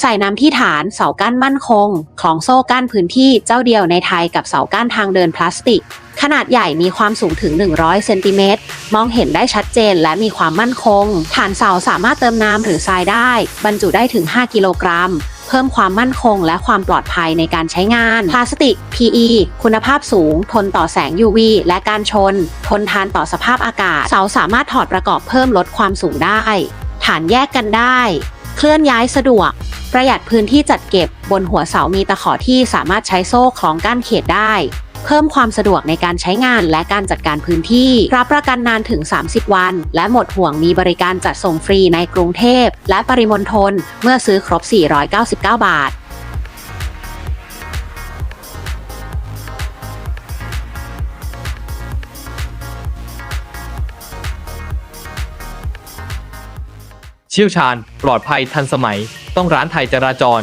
ใส่น้ำที่ฐานเสากั้นมั่นคง คล้องโซ่กั้นพื้นที่เจ้าเดียวในไทยกับเสากั้นทางเดินพลาสติก ขนาดใหญ่มีความสูงถึง 100 เซนติเมตร มองเห็นได้ชัดเจนและมีความมั่นคง ฐานเสาสามารถเติมน้ำหรือทรายได้ บรรจุได้ถึง 5 กิโลกรัม เพิ่มความมั่นคงและความปลอดภัยในการใช้งาน พลาสติก PE คุณภาพสูง ทนต่อแสง UV และการชน ทนทานต่อสภาพอากาศ เสาสามารถถอดประกอบเพิ่มลดความสูงได้ ฐานแยกกันได้ เคลื่อนย้ายสะดวก ประหยัดพื้นที่จัดเก็บบนหัวเสามีตะขอที่สามารถใช้โซ่คล้องกั้นเขตได้ เพิ่มความสะดวกในการใช้งานและการจัดการพื้นที่ รับประกันนานถึง 30 วัน และหมดห่วงมีบริการจัดส่งฟรีในกรุงเทพ และปริมณฑลเมื่อซื้อครบ 499 บาทเชี่ยวชาญ ปลอดภัยทันสมัย ต้องร้านไทยจราจร